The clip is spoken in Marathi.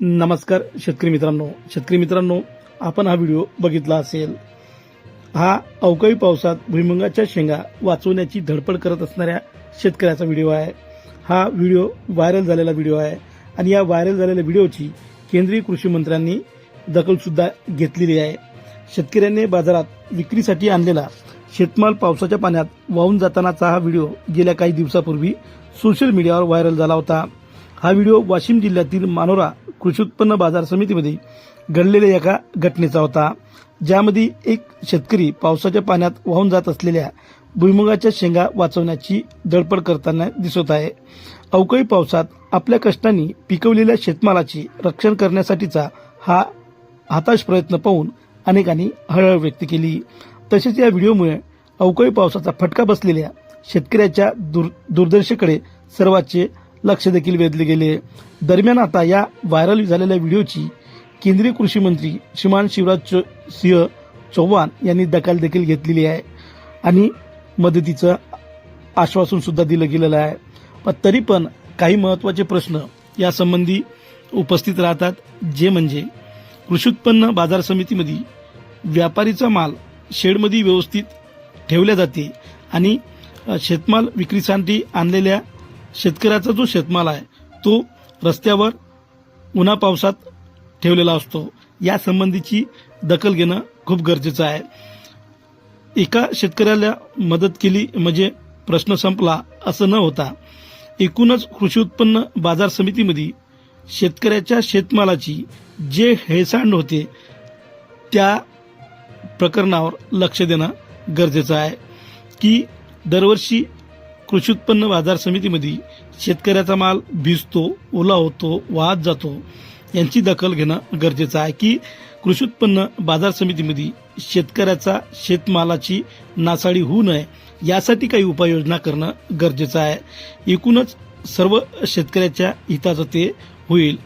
नमस्कार शेतकरी मित्रांनो. शेतकरी मित्रांनो आपण हा व्हिडिओ बघितला असेल. हा अवकाळी पावसात भुईमुगाच्या शेंगा वाचवण्याची धडपड करत असणाऱ्या शेतकऱ्याचा व्हिडिओ आहे. हा व्हिडिओ व्हायरल झालेला व्हिडिओ आहे आणि या व्हायरल झालेल्या व्हिडिओची केंद्रीय कृषी मंत्र्यांनी दखलसुद्धा घेतलेली आहे. शेतकऱ्यांनी बाजारात विक्रीसाठी आणलेला शेतमाल पावसाच्या पाण्यात वाहून जातानाचा हा व्हिडिओ गेल्या काही दिवसापूर्वी सोशल मीडियावर व्हायरल झाला होता. हा व्हिडिओ वाशिम जिल्ह्यातील मानोरा कृषी उत्पन्न बाजार समितीमध्ये घडलेल्या एका घटनेचा होता. ज्यामध्ये एक शेतकरी पावसाच्या पाण्यात वाहून जात असलेल्या भुईमुगाच्या शेंगा वाचवण्याची धडपड करताना दिसत आहे. अवकाळी पावसात आपल्या कष्टांनी पिकवलेल्या शेतमालाची रक्षण करण्यासाठीचा हा हाताश प्रयत्न पाहून अनेकांनी हळहळ व्यक्त केली. तसेच या व्हिडिओमुळे अवकाळी पावसाचा फटका बसलेल्या शेतकऱ्याच्या दूर दुर्दर्शेकडे सर्वांचे लक्ष देखील वेधले गेले. दरम्यान आता या व्हायरल झालेल्या व्हिडिओची केंद्रीय कृषी मंत्री श्रीमान शिवराज सिंह चौहान यांनी दखल देखील घेतलेली आहे आणि मदतीचं आश्वासन सुद्धा दिलं गेलेलं आहे. पण तरी पण काही महत्त्वाचे प्रश्न यासंबंधी उपस्थित राहतात जे म्हणजे कृषी उत्पन्न बाजार समितीमध्ये व्यापारीचा माल शेडमध्ये व्यवस्थित ठेवल्या जाते आणि शेतमाल विक्रीसाठी आणलेल्या शेतकऱ्याचा जो शेतमाल आहे तो रस्त्यावर उन्हा पावसात ठेवलेला असतो. या संबंधीची दखल घेणं खूप गरजेचं आहे. एका शेतकऱ्याला मदत केली म्हणजे प्रश्न संपला असं न होता एकूणच कृषी उत्पन्न बाजार समितीमध्ये शेतकऱ्याच्या शेतमालाची जे हेळसांड होते त्या प्रकरणावर लक्ष देणं गरजेचं आहे. की दरवर्षी कृषी उत्पन्न बाजार समितीमध्ये शेतकऱ्याचा माल भिजतो ओला होतो वाहत जातो. यांची दखल घेणं गरजेचं आहे की कृषी उत्पन्न बाजार समितीमध्ये शेतकऱ्याचा शेतमालाची नासाडी होऊ नये यासाठी काही उपाययोजना करणं गरजेचं आहे. एकूणच सर्व शेतकऱ्याच्या हिताचं ते होईल.